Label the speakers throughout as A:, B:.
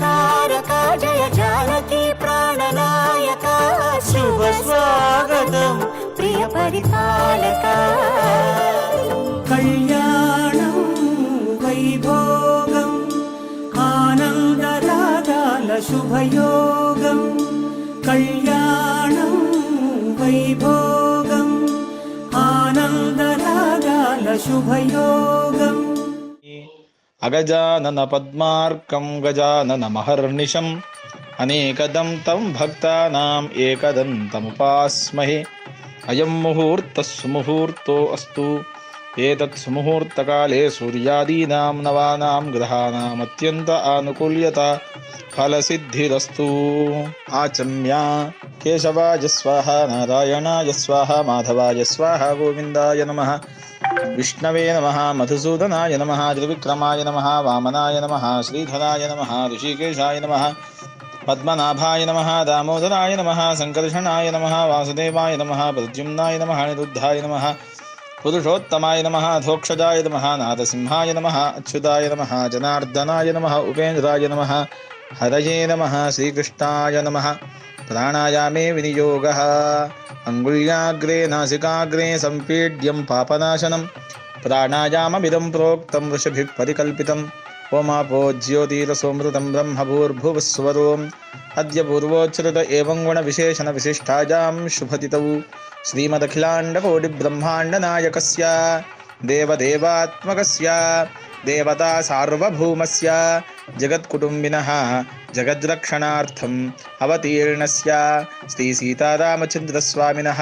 A: తారక జయ జానకి ప్రాణనాయక శుభ స్వాగతం ప్రియ పరిపాలక.
B: కళ్యాణం వైభోగం ఆనందరాగాల శుభయోగం. కళ్యాణం వైభోగం
C: ఆనందరాగాల శుభయోగం. पद्मार्कं गजाननमहर्निशम्। अनेकदं तं भक्तानाम् एकदन्तमुपास्महे अयं मुहूर्तः सुमुहूर्तो अस्तु। एतत् सुमुहूर्तकाले सूर्यादीनां नवानां ग्रहाणाम् अत्यन्त आनुकूल्यता फलसिद्धिरस्तु। आचम्या। केशवाय स्वाहा नारायणाय स्वाहा माधवाय स्वाहा गोविन्दाय नमः विष्णवे नमः मधुसूदनाय नमः त्रिविक्रमाय नमः वामनाय नमः श्रीधराय नमः ऋषिकेशाय नमः पद्मनाभाय नमः दामोदराय नमः सङ्कर्षणाय नमः वासुदेवाय नमः प्रद्युम्नाय नमः अनिरुद्धाय नमः पुरुषोत्तमाय नमः धोक्षजाय नमः नारसिंहाय नमः अच्युताय नमः जनार्दनाय नमः उपेन्द्राय नमः हरये नमः श्रीकृष्णाय नमः। प्राणायामे विनियोगः। अङ्गुल्याग्रे नासिकाग्रे सम्पीड्यं पापनाशनं प्राणायाममिदं प्रोक्तं ऋषिभिः परिकल्पितम् ओमापो ज्योतिरसोमृतं ब्रह्मभूर्भुवस्वरोम्। अद्य पूर्वोच्छ्रुत एवं गुणविशेषणविशिष्टायां शुभतितौ श्रीमदखिलाण्डकोटिब्रह्माण्डनायकस्य देवदेवात्मकस्य देवता सार्वभौमस्य जगत्कुटुम्बिनः जगद्रक्षणार्थम् अवतीर्णस्य श्रीसीतारामचन्द्रस्वामिनः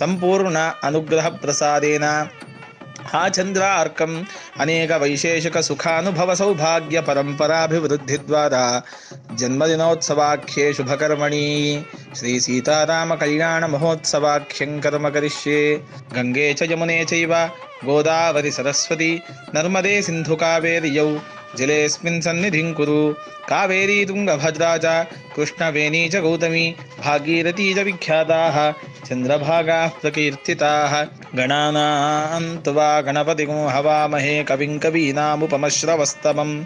C: सम्पूर्ण अनुग्रहप्रसादेन। हा चन्द्रार्कम् अनेकवैशेषिकसुखानुभवसौभाग्यपरम्पराभिवृद्धिद्वारा जन्मदिनोत्सवाख्ये शुभकर्मणि श्रीसीतारामकल्याणमहोत्सवाख्यं कर्म करिष्ये गङ्गे च यमुने चैव गोदावरि सरस्वती। नर्मदे सिन्धुकावेर्यौ जलेऽस्मिन् सन्निधिं कुरु। कावेरी तुङ्गभद्रा च कृष्णवेणी च गौतमी भागीरथी च विख्याताः चन्द्रभागाः प्रकीर्तिताः। गणानां त्वा गणपतिगुं हवामहे कविं कवीनामुपमश्रवस्तमम्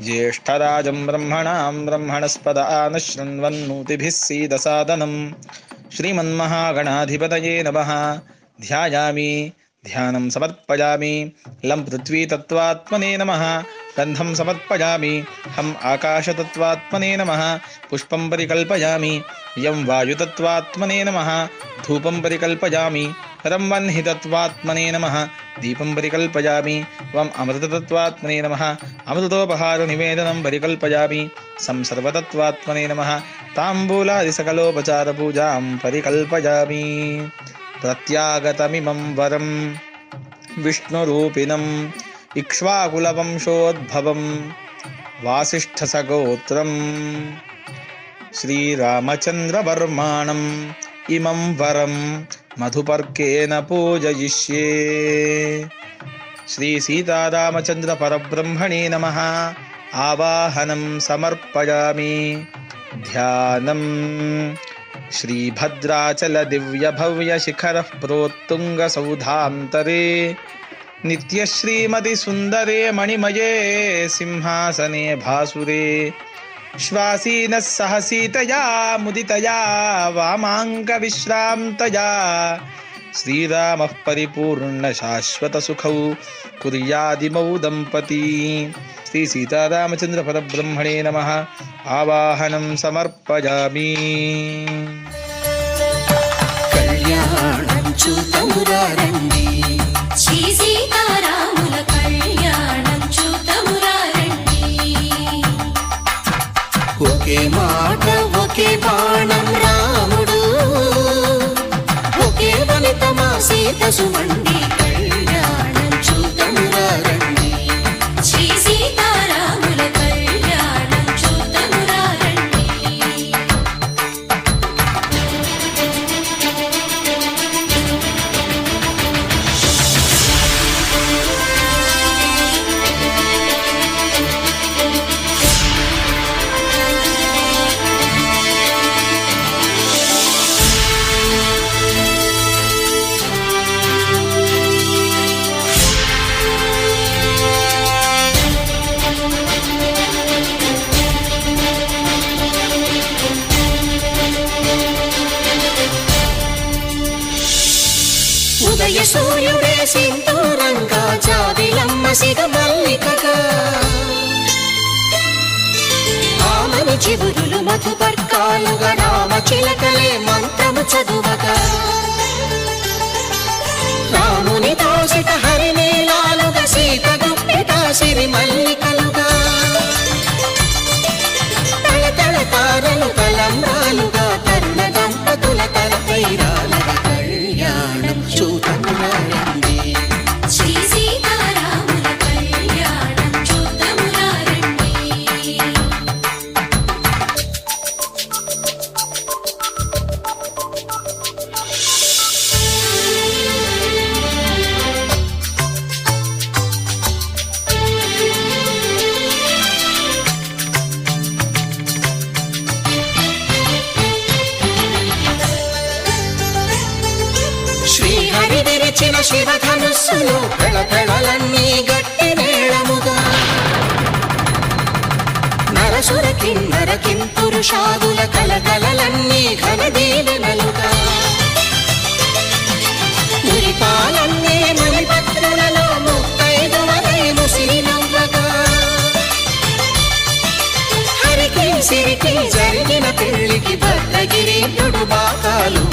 C: ज्येष्ठराजं ब्रह्मणां ब्रह्मणस्पद सीदसादनम्। श्रीमन्महागणाधिपतये नमः। ध्यायामि ध्यानं समर्पयामि। लं पृथ्वीतत्त्वात्मने नमः। गन्धं समर्पयामि। हम् आकाशतत्त्वात्मने नमः। पुष्पं परिकल्पयामि। यं वायुतत्त्वात्मने नमः। धूपं परिकल्पयामि। रं वह्नितत्त्वात्मने नमः दीपं परिकल्पयामि त्वम् अमृततत्त्वात्मने नमः अमृतोपहारनिवेदनं परिकल्पयामि संसर्वतत्त्वात्मने नमः ताम्बूलादिसकलोपचारपूजां परिकल्पयामि प्रत्यागतमिमं वरं विष्णुरूपिणम् इक्ष्वाकुलवंशोद्भवं वासिष्ठसगोत्रम् श्रीरामचन्द्रवर्माणम् इमं वरं मधुपर्केन पूजयिष्ये श्रीसीतारामचन्द्रपरब्रह्मणे नमः। आवाहनं समर्पयामि। ध्यानम् श्रीभद्राचलदिव्यभव्यशिखरः प्रोत्तुङ्गसौधान्तरे नित्यश्रीमतिसुन्दरे मणिमये सिंहासने भासुरे श्वासीनः सह सीतया मुदितया वामाङ्कविश्रान्तया श्रीरामः परिपूर्णशाश्वतसुखौ कुर्यादिमौ दम्पती श्रीसीतारामचन्द्रपरब्रह्मणे नमः आवाहनं समर्पयामि
B: कल्याणं ఒకే మాట ఒకే బాణం రాముడు. ఒకే వనిత మా సీత సుమండి కాలుగా రామ చిలకలే మంత్రము చదువక. రాముని దోసిట హరినీలాలుగా సీత గుప్పిట సిరి మల్లికలుగా. తల తల తారలు తలంబ్రాలుగా విరిచిన శివధనుస్సులు పెళపెళలన్నీ గట్టి నేళముగా నరసుర కిన్నర కింపురుషాదుల కలకలలన్నీ ఘనదీవెనలుగా. మురిపాలన్నీ మునిపత్రులలో ముత్తైదువలై ముసిరి నవ్వగా హరికి సిరికి జరిగిన పెళ్ళికి భద్రగిరి బాకాలు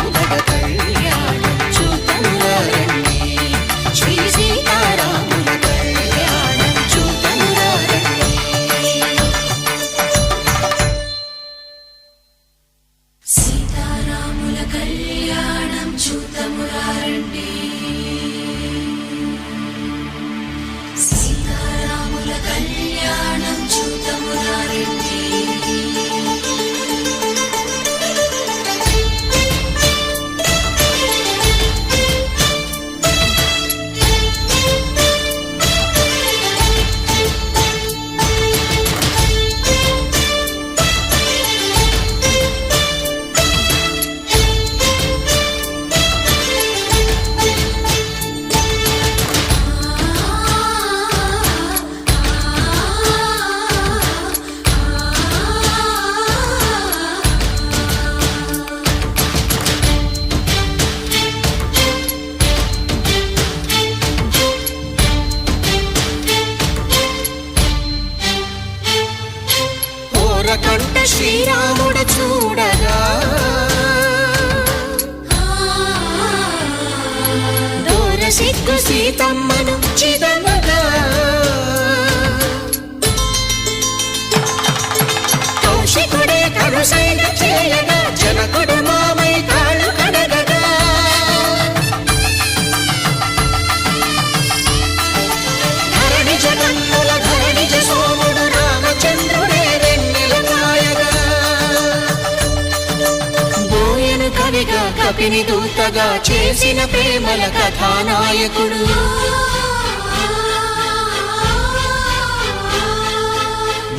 B: పాపిని దూతగా చేసిన ప్రేమల కథానాయకుడు.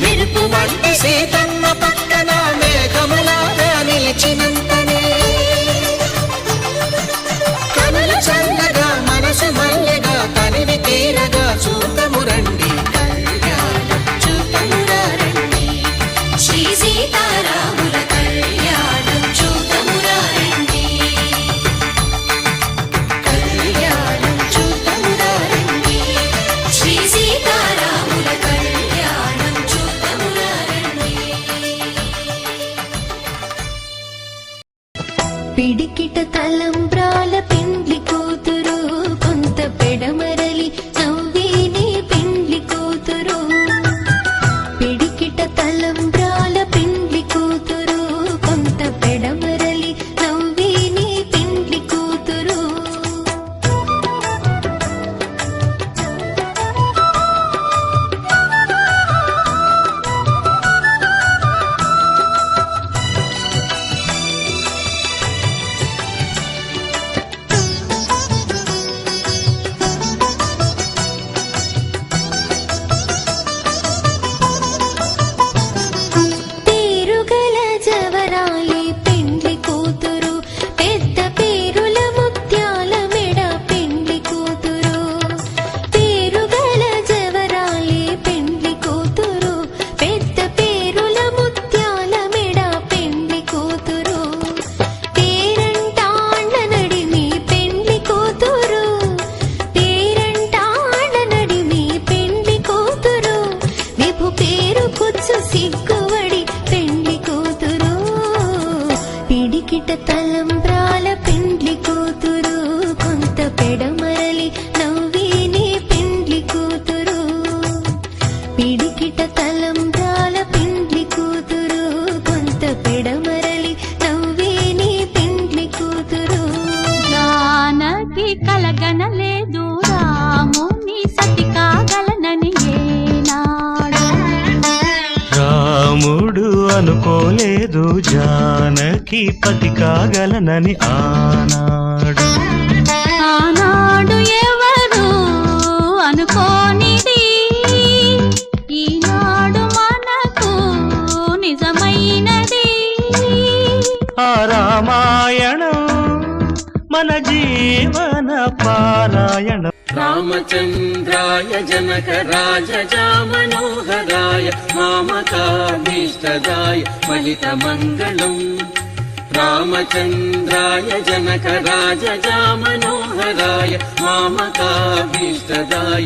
B: మెరుపు వంటి సీతమ్మ పక్కన మేఘములాగా నిలిచినంతనే
D: പിടിക്കിട്ട് തലം
E: జానకి
F: పతి కాగలనని ఆనాడు.
E: ఆనాడు ఎవరు అనుకోనిది? ఈనాడు మనకు నిజమైనది.
F: ఆ రామాయణం మన జీవన పారాయణం.
G: रामचन्द्राय जनकराजजा मनोहराय मामता महितमङ्गलम्। रामचन्द्राय जनकराज या मनोहराय मामता विष्टदाय